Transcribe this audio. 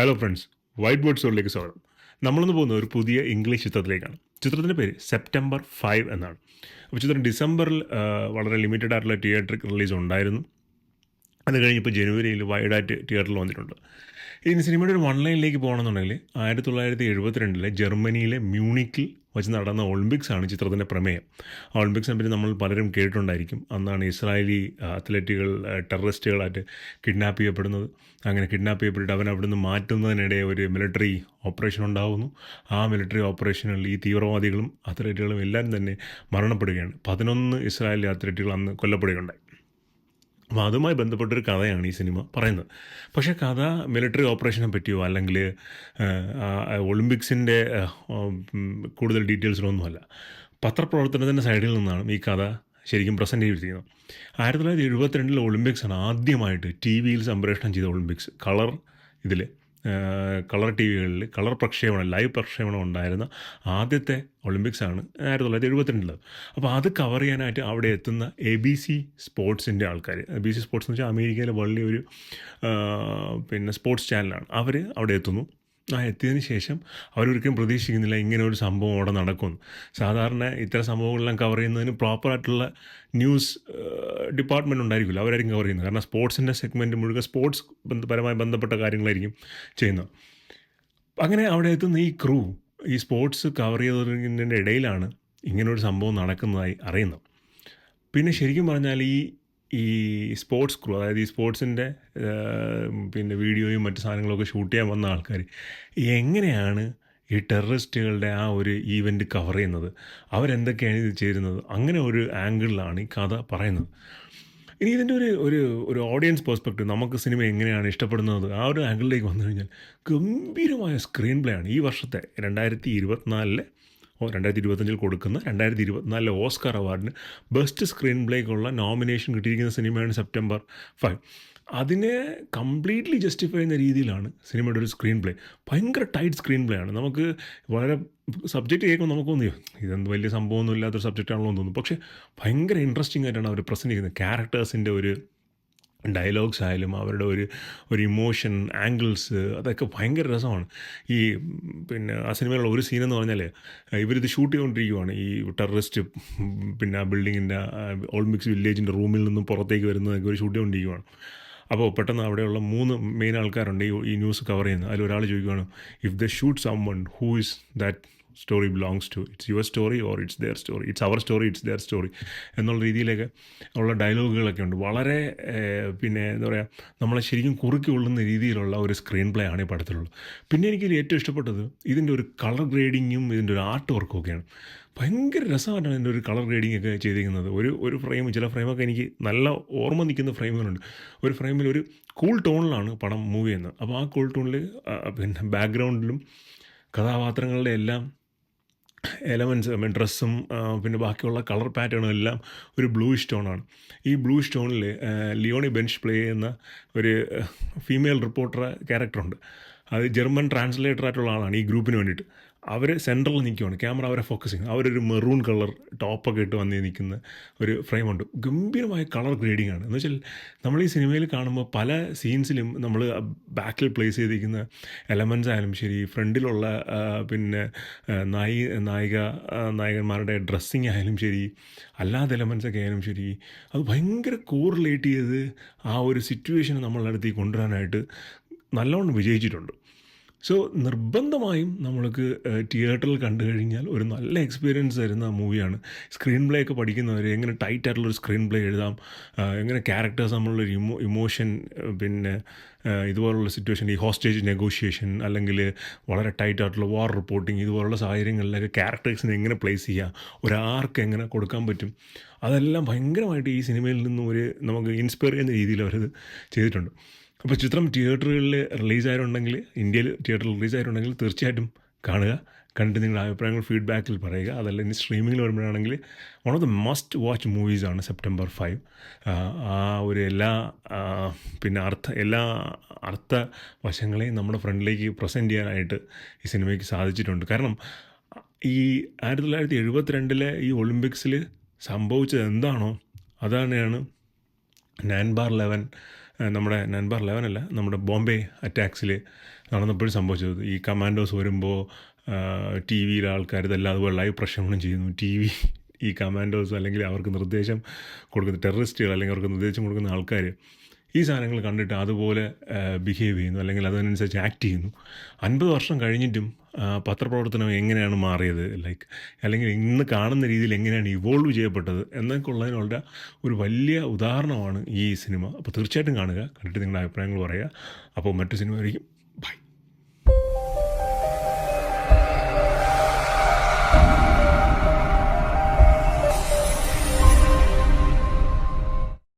Hello friends white board ഷോയിലേക്ക് സ്വാഗതം. നമ്മളൊന്ന് പോകുന്ന ഒരു പുതിയ ഇംഗ്ലീഷ് ചിത്രത്തിലേക്കാണ്. ചിത്രത്തിന്റെ പേര് സെപ്റ്റംബർ ഫൈവ് എന്നാണ്. അപ്പോൾ ചിത്രം ഡിസംബറിൽ വളരെ ലിമിറ്റഡ് ആയിട്ടുള്ള തിയേറ്ററിൽ റിലീസ് ഉണ്ടായിരുന്നു. അത് കഴിഞ്ഞിപ്പോൾ ജനുവരിയിൽ വൈഡായിട്ട് തിയേറ്ററിൽ വന്നിട്ടുണ്ട് ഇനി സിനിമയുടെ ഒരു വൺ ലൈനിലേക്ക് പോകണമെന്നുണ്ടെങ്കിൽ ആയിരത്തി തൊള്ളായിരത്തി എഴുപത്തിരണ്ടിലെ ജർമ്മനിയിലെ മ്യൂണിക്കിൽ വെച്ച് നടന്ന ഒളിമ്പിക്സ് ആണ് ചിത്രത്തിന്റെ പ്രമേയം. ഒളിമ്പിക്സിനെ പറ്റി നമ്മൾ പലരും കേട്ടിട്ടുണ്ടായിരിക്കും. അന്നാണ് ഇസ്രായേലി അത്ലറ്റുകൾ ടെററിസ്റ്റുകളായിട്ട് കിഡ്നാപ്പ് ചെയ്യപ്പെടുന്നത്. അങ്ങനെ കിഡ്നാപ്പ് ചെയ്യപ്പെട്ടിട്ട് അവൻ അവിടുന്ന് മാറ്റുന്നതിനിടെ ഒരു മിലിറ്ററി ഓപ്പറേഷൻ ഉണ്ടാകുന്നു ആ മിലിറ്ററി ഓപ്പറേഷനിൽ ഈ തീവ്രവാദികളും അത്ലറ്റുകളും എല്ലാവരും തന്നെ മരണപ്പെടുകയാണ്. പതിനൊന്ന് ഇസ്രായേലി അത്ലറ്റുകൾ അന്ന് കൊല്ലപ്പെടുകയുണ്ടായി. അപ്പോൾ അതുമായി ബന്ധപ്പെട്ടൊരു കഥയാണ് ഈ സിനിമ പറയുന്നത്. പക്ഷേ കഥ മിലിറ്ററി ഓപ്പറേഷനെ പറ്റിയോ അല്ലെങ്കിൽ ഒളിമ്പിക്സിന്റെ കൂടുതൽ ഡീറ്റെയിൽസിലൊന്നുമല്ല പത്രപ്രവർത്തനത്തിന്റെ സൈഡിൽ നിന്നാണ് ഈ കഥ ശരിക്കും പ്രസന്റ് ചെയ്തിരിക്കുന്നത്. ആയിരത്തി തൊള്ളായിരത്തി എഴുപത്തിരണ്ടിൽ ഒളിമ്പിക്സാണ് ആദ്യമായിട്ട് ടി വിയിൽ സംപ്രേഷണം ചെയ്ത ഒളിമ്പിക്സ് കളർ ഇതിൽ കളർ ടി വികളിൽ കളർ പ്രക്ഷേപണം ലൈവ് പ്രക്ഷേപണം ഉണ്ടായിരുന്ന ആദ്യത്തെ ഒളിമ്പിക്സാണ് ആയിരത്തി തൊള്ളായിരത്തി എഴുപത്തിരണ്ടിൽ അപ്പോൾ അത് കവർ ചെയ്യാനായിട്ട് അവിടെ എത്തുന്ന എ ബി സി സ്പോർട്സിന്റെ ആൾക്കാർ എ ബി സി സ്പോർട്സ് എന്ന് വെച്ചാൽ അമേരിക്കയിലെ വലിയൊരു പിന്നെ സ്പോർട്സ് ചാനലാണ് അവർ അവിടെ എത്തുന്നു. ആ എത്തിയതിന് ശേഷം അവരൊരിക്കലും പ്രതീക്ഷിക്കുന്നില്ല ഇങ്ങനെ ഒരു സംഭവം അവിടെ നടക്കുമെന്ന്. സാധാരണ ഇത്തരം സംഭവങ്ങളെല്ലാം കവർ ചെയ്യുന്നതിന് പ്രോപ്പറായിട്ടുള്ള ന്യൂസ് ഡിപ്പാർട്ട്മെന്റ് ഉണ്ടായിരിക്കില്ല. അവരായിരിക്കും കവർ ചെയ്യുന്നത്. കാരണം സ്പോർട്സിന്റെ സെഗ്മെന്റ് മുഴുവൻ സ്പോർട്സ് പരമായി ബന്ധപ്പെട്ട കാര്യങ്ങളായിരിക്കും ചെയ്യുന്നത്. അങ്ങനെ അവിടെ എത്തുന്ന ഈ ക്രൂ ഈ സ്പോർട്സ് കവർ ചെയ്തതിന്റെ ഇടയിലാണ് ഇങ്ങനൊരു സംഭവം നടക്കുന്നതായി അറിയുന്നത്. പിന്നെ ശരിക്കും പറഞ്ഞാൽ ഈ ഈ സ്പോർട്സ് ക്രൂ അതായത് ഈ സ്പോർട്സിന്റെ പിന്നെ വീഡിയോയും മറ്റു സാധനങ്ങളൊക്കെ ഷൂട്ട് ചെയ്യാൻ വന്ന ആൾക്കാർ എങ്ങനെയാണ് ഈ ടെററിസ്റ്റുകളുടെ ആ ഒരു ഈവന്റ് കവർ ചെയ്യുന്നത്? അവരെന്തൊക്കെയാണ് ഇത് ചേരുന്നത് അങ്ങനെ ഒരു ആംഗിളിലാണ് ഈ കഥ പറയുന്നത്. ഇനി ഇതിന്റെ ഒരു ഒരു ഒരു ഓഡിയൻസ് പെർസ്പെക്റ്റീവ് നമുക്ക് സിനിമ എങ്ങനെയാണ് ഇഷ്ടപ്പെടുന്നത്? ആ ഒരു ആംഗിളിലേക്ക് വന്നു കഴിഞ്ഞാൽ ഗംഭീരമായ സ്ക്രീൻ പ്ലേ ആണ് ഈ വർഷത്തെ രണ്ടായിരത്തി ഇരുപത്തിനാലിലെ രണ്ടായിരത്തി ഇരുപത്തഞ്ചിൽ കൊടുക്കുന്ന രണ്ടായിരത്തി ഇരുപത്തിനാലിലെ ഓസ്കാർ അവാർഡിന് ബെസ്റ്റ് സ്ക്രീൻ പ്ലേക്കുള്ള നോമിനേഷൻ കിട്ടിയിരിക്കുന്ന സിനിമയാണ് സെപ്റ്റംബർ ഫൈവ്. അതിനെ കംപ്ലീറ്റ്ലി ജസ്റ്റിഫൈ ചെയ്യുന്ന രീതിയിലാണ് സിനിമയുടെ ഒരു സ്ക്രീൻ പ്ലേ ഭയങ്കര ടൈറ്റ് സ്ക്രീൻ പ്ലേ ആണ്. നമുക്ക് വളരെ സബ്ജക്റ്റ് കേൾക്കുമ്പോൾ നമുക്ക് തോന്നിയോ ഇതെന്ത് വലിയ സംഭവമൊന്നും ഇല്ലാത്തൊരു സബ്ജക്റ്റ് ആണല്ലോ എന്ന് തോന്നുന്നു പക്ഷേ ഭയങ്കര ഇൻട്രസ്റ്റിംഗ് ആയിട്ടാണ് അവർ പ്രസന്റ് ചെയ്യുന്നത്. ക്യാരക്ടേഴ്സിന്റെ ഒരു ഡയലോഗ്സ് ആയാലും അവരുടെ ഒരു ഒരു ഇമോഷൻ ആംഗിൾസ് അതൊക്കെ ഭയങ്കര രസമാണ്. ഈ പിന്നെ ആ സിനിമയിലുള്ള ഒരു സീൻ എന്ന് പറഞ്ഞാൽ ഇവരിത് ഷൂട്ട് ചെയ്തുകൊണ്ടിരിക്കുവാണ് ഈ ടെററിസ്റ്റ് പിന്നെ ആ ബിൽഡിങ്ങിന്റെ ഓൾമിക്സ് വില്ലേജിന്റെ റൂമിൽ നിന്നും പുറത്തേക്ക് വരുന്നതൊക്കെ ഒരു ഷൂട്ട് ചെയ്തുകൊണ്ടിരിക്കുവാണ് അപ്പോൾ പെട്ടെന്ന് അവിടെയുള്ള മൂന്ന് മെയിൻ ആൾക്കാരുണ്ട് ഈ ഈ ന്യൂസ് കവർ ചെയ്യുന്നത്. അതിൽ ഒരാൾ ചോദിക്കുകയാണ് if the shoot someone who is that story belongs to it's your story or it's their story it's our story it's their story എന്നുള്ള രീതിയിലൊക്കെ ഉള്ള ഡയലോഗുകളൊക്കെ ഉണ്ട്. വളരെ പിന്നെ എന്താ പറയുക നമ്മളെ ശരിക്കും കുറുക്കി കൊള്ളുന്ന രീതിയിലുള്ള ഒരു സ്ക്രീൻ പ്ലേ ആണ് ഈ പടത്തിലുള്ളത്. പിന്നെ എനിക്ക് ഏറ്റവും ഇഷ്ടപ്പെട്ടത് ഇതിന്റെ ഒരു കളർ ഗ്രേഡിങ്ങും ഇതിന്റെ ഒരു ആർട്ട് വർക്കും ഒക്കെയാണ്. ഭയങ്കര രസമായിട്ടാണ് ഇതിന്റെ ഒരു കളർ ഗ്രേഡിംഗ് ഒക്കെ ചെയ്തിരിക്കുന്നത്. ഒരു ഒരു ഫ്രെയിം ചില ഫ്രെയിമൊക്കെ എനിക്ക് നല്ല ഓർമ്മ നിൽക്കുന്ന ഫ്രെയിമുകളുണ്ട് ഒരു ഫ്രെയിമിൽ ഒരു കൂൾ ടോണിലാണ് പടം മൂവ് ചെയ്യുന്നത്. അപ്പോൾ ആ കൂൾ ടോണിൽ പിന്നെ ബാക്ക്ഗ്രൗണ്ടിലും കഥാപാത്രങ്ങളുടെ എല്ലാം എലമെന്റ്സ് മീൻ ഡ്രസ്സും പിന്നെ ബാക്കിയുള്ള കളർ പാറ്റേണും എല്ലാം ഒരു ബ്ലൂ സ്റ്റോണാണ് ഈ ബ്ലൂ സ്റ്റോണിൽ ലിയോണി ബെൻഷ് പ്ലേ ചെയ്യുന്ന ഒരു ഫീമെയിൽ റിപ്പോർട്ടർ ക്യാരക്ടറുണ്ട് അത് ജർമ്മൻ ട്രാൻസ്ലേറ്റർ ആയിട്ടുള്ള ആളാണ് ഈ ഗ്രൂപ്പിന് വേണ്ടിയിട്ട്. അവർ സെൻട്രലിൽ നിൽക്കുവാണ് ക്യാമറ അവരെ ഫോക്കസ് ചെയ്യുന്നത് അവരൊരു മെറൂൺ കളർ ടോപ്പൊക്കെ ഇട്ട് വന്ന് നിൽക്കുന്ന ഒരു ഫ്രെയിമുണ്ട് ഗംഭീരമായ കളർ ഗ്രേഡിംഗ് ആണ്. എന്ന് വെച്ചാൽ നമ്മൾ ഈ സിനിമയിൽ കാണുമ്പോൾ പല സീൻസിലും നമ്മൾ ബാക്കിൽ പ്ലേസ് ചെയ്തിരിക്കുന്ന എലമെൻസ് ആയാലും ശരി ഫ്രണ്ടിലുള്ള പിന്നെ നായി നായിക നായകന്മാരുടെ ഡ്രസ്സിങ് ആയാലും ശരി അല്ലാത്ത എലമെൻസ് ഒക്കെ ആയാലും ശരി അത് ഭയങ്കര കോറിലേറ്റ് ചെയ്ത് ആ ഒരു സിറ്റുവേഷനെ നമ്മളുടെ അടുത്തേക്ക് കൊണ്ടുവരാനായിട്ട് നല്ലോണം വിജയിച്ചിട്ടുണ്ട്. സോ നിർബന്ധമായും നമ്മൾക്ക് തിയേറ്ററിൽ കണ്ടു കഴിഞ്ഞാൽ ഒരു നല്ല എക്സ്പീരിയൻസ് തരുന്ന മൂവിയാണ് സ്ക്രീൻ പ്ലേ ഒക്കെ പഠിക്കുന്നവർ എങ്ങനെ ടൈറ്റ് ആയിട്ടുള്ള ഒരു സ്ക്രീൻ പ്ലേ എഴുതാം എങ്ങനെ ക്യാരക്ടേഴ്സ് നമ്മളുള്ളൊരു ഇമോ ഇമോഷൻ പിന്നെ ഇതുപോലുള്ള സിറ്റുവേഷൻ ഈ ഹോസ്റ്റേജ് നെഗോഷിയേഷൻ അല്ലെങ്കിൽ വളരെ ടൈറ്റ് ആയിട്ടുള്ള വാർ റിപ്പോർട്ടിങ് ഇതുപോലുള്ള സാഹചര്യങ്ങളിലൊക്കെ ക്യാരക്ടേഴ്സിനെ എങ്ങനെ പ്ലേസ് ചെയ്യാം ഒരാർക്ക് എങ്ങനെ കൊടുക്കാൻ പറ്റും അതെല്ലാം ഭയങ്കരമായിട്ട് ഈ സിനിമയിൽ നിന്നും ഒരു നമുക്ക് ഇൻസ്പയർ ചെയ്യുന്ന രീതിയിൽ അവരത് ചെയ്തിട്ടുണ്ട്. അപ്പോൾ ചിത്രം തിയേറ്ററുകളിൽ റിലീസ് ആയിട്ടുണ്ടെങ്കിൽ ഇന്ത്യയിൽ തിയേറ്ററിൽ റിലീസ് ആയിട്ടുണ്ടെങ്കിൽ തീർച്ചയായിട്ടും കാണുക. കണ്ടിട്ട് നിങ്ങളുടെ അഭിപ്രായങ്ങൾ ഫീഡ്ബാക്കിൽ പറയുക. അതല്ല ഇനി സ്ട്രീമിങ്ങിൽ വരുമ്പോഴാണെങ്കിൽ one of the must watch മൂവീസാണ് September five ആ ഒരു എല്ലാ പിന്നെ അർത്ഥ എല്ലാ അർത്ഥ വശങ്ങളെയും നമ്മുടെ ഫ്രണ്ടിലേക്ക് പ്രസന്റ് ചെയ്യാനായിട്ട് ഈ സിനിമയ്ക്ക് സാധിച്ചിട്ടുണ്ട്. കാരണം ഈ ആയിരത്തി തൊള്ളായിരത്തി എഴുപത്തിരണ്ടിലെ ഈ ഒളിമ്പിക്സിൽ സംഭവിച്ചത് എന്താണോ അതാണ് നയൻ ബാർ ലെവൻ നമ്മുടെ നൻബർ ലെവനല്ല നമ്മുടെ ബോംബെ അറ്റാക്സിൽ നടന്നപ്പോഴും സംഭവിച്ചത്. ഈ കമാൻഡോസ് വരുമ്പോൾ ടി വിയിലെ ആൾക്കാർ ഇതെല്ലാം അതുപോലെ ലൈവ് പ്രക്ഷേപണം ചെയ്യുന്നു. ടി വി ഈ കമാൻഡോസ് അല്ലെങ്കിൽ അവർക്ക് നിർദ്ദേശം കൊടുക്കുന്ന ടെററിസ്റ്റുകൾ അല്ലെങ്കിൽ അവർക്ക് നിർദ്ദേശം കൊടുക്കുന്ന ആൾക്കാർ ഈ സാധനങ്ങൾ കണ്ടിട്ട് അതുപോലെ ബിഹേവ് ചെയ്യുന്നു. അല്ലെങ്കിൽ അതിനനുസരിച്ച് ആക്ട് ചെയ്യുന്നു. അൻപത് വർഷം കഴിഞ്ഞിട്ടും പത്രപ്രവർത്തനം എങ്ങനെയാണ് മാറിയത്? ലൈക്ക് അല്ലെങ്കിൽ ഇന്ന് കാണുന്ന രീതിയിൽ എങ്ങനെയാണ് ഇവോൾവ് ചെയ്യപ്പെട്ടത്? എന്നൊക്കെ ഉള്ളതിനുള്ള ഒരു വലിയ ഉദാഹരണമാണ് ഈ സിനിമ. അപ്പോൾ തീർച്ചയായിട്ടും കാണുക. കണ്ടിട്ട് നിങ്ങളുടെ അഭിപ്രായങ്ങൾ പറയുക. അപ്പോൾ മറ്റു സിനിമ ആയിരിക്കും